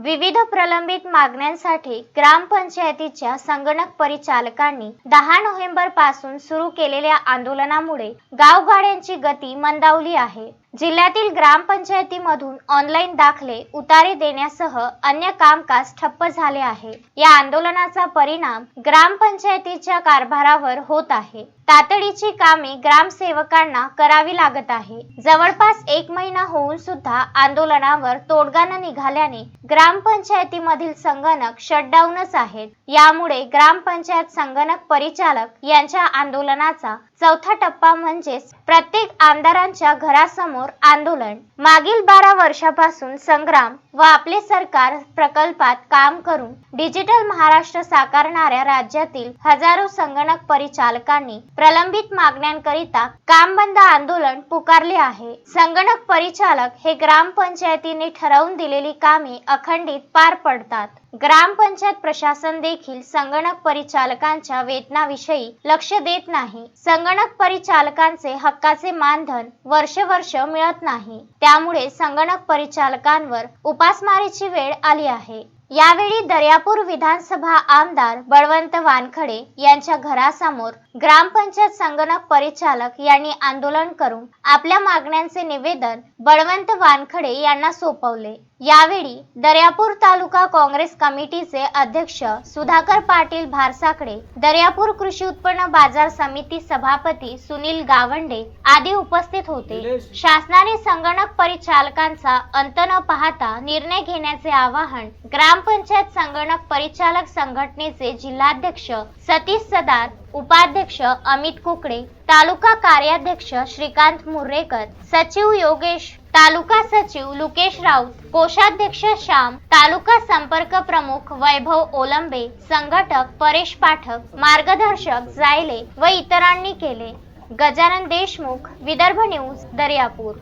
विविध प्रलंबित मागण्यांसाठी ग्रामपंचायतीच्या संगणक परिचालकांनी दहा नोव्हेंबरपासून सुरू केलेल्या आंदोलनामुळे गावगाड्यांची गती मंदावली आहे. जिल्ह्यातील ग्रामपंचायतीमधून ऑनलाईन दाखले उतारे देण्यासह अन्य कामकाज ठप्प झाले आहे. या आंदोलनाचा परिणाम ग्रामपंचायतीच्या कारभारावर होत आहे. तातडीची कामे ग्रामसेवकांना करावी लागत आहे. जवळपास एक महिना होऊन सुद्धा आंदोलनावर तोडगा न निघाल्याने ग्रामपंचायतीमधील संगणक शटडाऊनच आहेत. यामुळे ग्रामपंचायत संगणक परिचालक यांच्या आंदोलनाचा चौथा टप्पा म्हणजेच प्रत्येक आमदारांच्या घरासमोर आंदोलन. मागील बारा वर्षापासून संग्राम व आपले सरकार प्रकल्पात काम करून डिजिटल महाराष्ट्र साकारणाऱ्या राज्यातील हजारो संगणक परिचालकांनी प्रलंबित मागण्यांकरिता काम बंद आंदोलन पुकारले आहे. संगणक परिचालक हे ग्रामपंचायतीने ठरवून दिलेली कामे अखंडित पार पडतात. ग्रामपंचायत प्रशासन देखील संगणक परिचालकांच्या वेतनाविषयी लक्ष देत नाही. संगणक परिचालकांचे हक्काचे मानधन वर्ष वर्ष मिळत नाही. त्यामुळे संगणक परिचालकांवर उपासमारीची वेळ आली आहे. यावेळी दर्यापूर विधानसभा आमदार बळवंत वानखडे यांच्या घरासमोर ग्रामपंचायत संगणक परिचालक यांनी आंदोलन करून आपल्या मागण्यांचे निवेदन बळवंत वानखडे यांना सोपवले. यावेळी दर्यापूर तालुका काँग्रेस कमिटीचे अध्यक्ष सुधाकर पाटील भारसाकडे दर्यापूर कृषी उत्पन्न बाजार समिती सभापती सुनील गावंडे आदी उपस्थित होते. शासनाने संगणक परिचालकांचा अंत न पाहता निर्णय घेण्याचे आवाहन ग्रामपंचायत संगणक परिचालक संघटनेचे जिल्हाध्यक्ष सतीश सदार उपाध्यक्ष अमित कुकडे तालुका कार्याध्यक्ष श्रीकांत मुर्रेकर सचिव योगेश तालुका सचिव लुकेश राऊत कोषाध्यक्ष श्याम तालुका संपर्क प्रमुख वैभव ओलंबे संघटक परेश पाठक मार्गदर्शक जायले व इतरांनी केले. गजानन देशमुख विदर्भ न्यूज दर्यापूर.